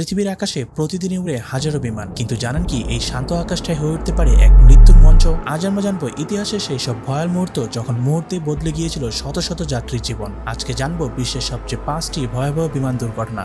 পৃথিবীর আকাশে প্রতিদিনই উড়ে হাজারো বিমান। কিন্তু জানান কি, এই শান্ত আকাশটাই হয়ে উঠতে পারে এক মৃত্যুর মঞ্চ? আজ আমরা জানব ইতিহাসে সেই সব ভয়াল মুহূর্ত যখন মুহূর্তে বদলে গিয়েছিল শত শত যাত্রীর জীবন। আজকে জানব বিশ্বের সবচেয়ে পাঁচটি ভয়াবহ বিমান দুর্ঘটনা।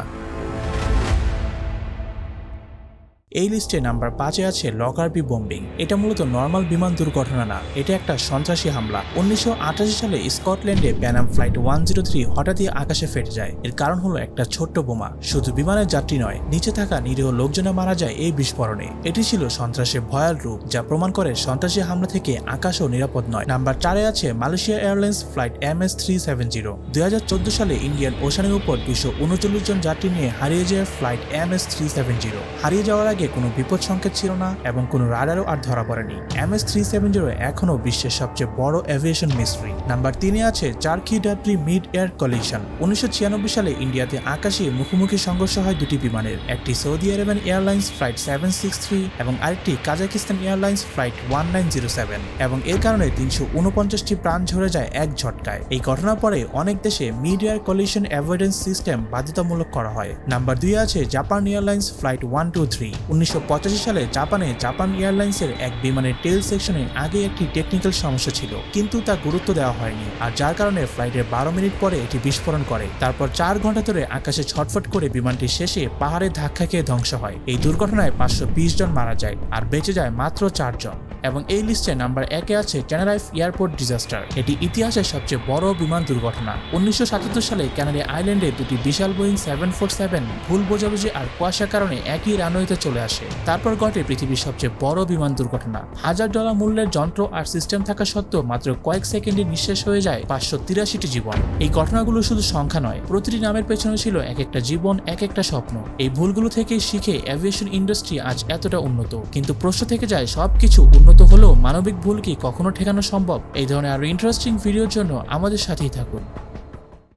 এই লিস্টে নাম্বার পাঁচে আছে লকারবি বোম্বিং। এটা মূলত নর্মাল বিমান দুর্ঘটনা না, এটা একটা সন্ত্রাসী হামলা। উনিশশো আটাশি সালে স্কটল্যান্ডে Pan Am flight one zero three হঠাৎই আকাশে ফেটে যায়। এর কারণ হলো একটা ছোট্ট বোমা। শুধু বিমানের যাত্রী নয়, নিচে থাকা নিরীহ লোকজনে মারা যায় এই বিস্ফোরণে। এটি ছিল সন্ত্রাসের ভয়াল রূপ, যা প্রমাণ করে সন্ত্রাসী হামলা থেকে আকাশও নিরাপদ নয়। নাম্বার চারে আছে Malaysia Airlines flight M S three seven zero. দুই হাজার চোদ্দ সালে ইন্ডিয়ান ওশানের উপর দুশো উনচল্লিশ জন যাত্রী নিয়ে হারিয়ে যায় flight M S three seven zero. হারিয়ে যাওয়ার আগে কোনো বিপদ সংকেত ছিল না এবং কোনো রাডারও আর ধরা পড়েনি। M S three seven zero এখনও বিশ্বের সবচেয়ে বড় এভিয়েশন মিস্ট্রি নাম্বার তিনে আছে Charkhi Dadri mid air collision উনিশশো ছিয়ানব্বই সালে ইন্ডিয়াতে আকাশে মুখোমুখি সংঘর্ষ হয় দুটি বিমানের, একটি Saudi Arabian airlines flight seven six three এবং আরেকটি Kazakhstan airlines flight one nine zero seven এবং এর কারণে তিনশো উনপঞ্চাশটি প্রাণ ঝরে যায় এক ঝটকায়। এই ঘটনার পরে অনেক দেশে mid air collision avoidance system বাধ্যতামূলক করা হয়। নাম্বার দুই আছে Japan airlines flight one two three উনিশশো পঁচাশি সালে জাপানে জাপান এয়ারলাইন্সের এক বিমানের টেল সেকশনে আগে একটি টেকনিক্যাল সমস্যা ছিল, কিন্তু তা গুরুত্ব দেওয়া হয়নি, আর যার কারণে ফ্লাইটের বারো মিনিট পরে এটি বিস্ফোরণ করে। তারপর চার ঘণ্টা ধরে আকাশে ছটফট করে বিমানটি শেষে পাহাড়ে ধাক্কা খেয়ে ধ্বংস হয়। এই দুর্ঘটনায় পাঁচশো বিশ জন মারা যায়, আর বেঁচে যায় মাত্র চারজন। এবং এই লিস্টে নাম্বার একে আছে টেনারাইফ এয়ারপোর্ট ডিজাস্টার এটি ইতিহাসের সবচেয়ে বড় বিমান দুর্ঘটনা। উনিশশো সাতাত্তর সালে ক্যানারি আইল্যান্ডে দুটি বিশাল বোয়িং সেভেন ফোর সেভেন ভুল বোঝাবুঝি আর কুয়াশার কারণে একই রানওয়েতে চলে আসে। তারপর ঘটে পৃথিবীর সবচেয়ে বড় বিমান দুর্ঘটনা। হাজার ডলার মূল্যের যন্ত্র আর সিস্টেম থাকা সত্ত্বেও মাত্র কয়েক সেকেন্ডে নিঃশেষ হয়ে যায় পাঁচশো তিরাশিটি জীবন। এই ঘটনাগুলো শুধু সংখ্যা নয়, প্রতিটি নামের পেছনে ছিল এক একটা জীবন এক একটা স্বপ্ন। এই ভুলগুলো থেকেই শিখে অ্যাভিয়েশন ইন্ডাস্ট্রি আজ এতটা উন্নত। কিন্তু প্রশ্ন থেকে যায় সবকিছু উন্নত হলেও মানবিক ভুল কি কখনো ঠেকানো সম্ভব? এই ধরনের আরও ইন্টারেস্টিং ভিডিওর জন্য আমাদের সাথেই থাকুন।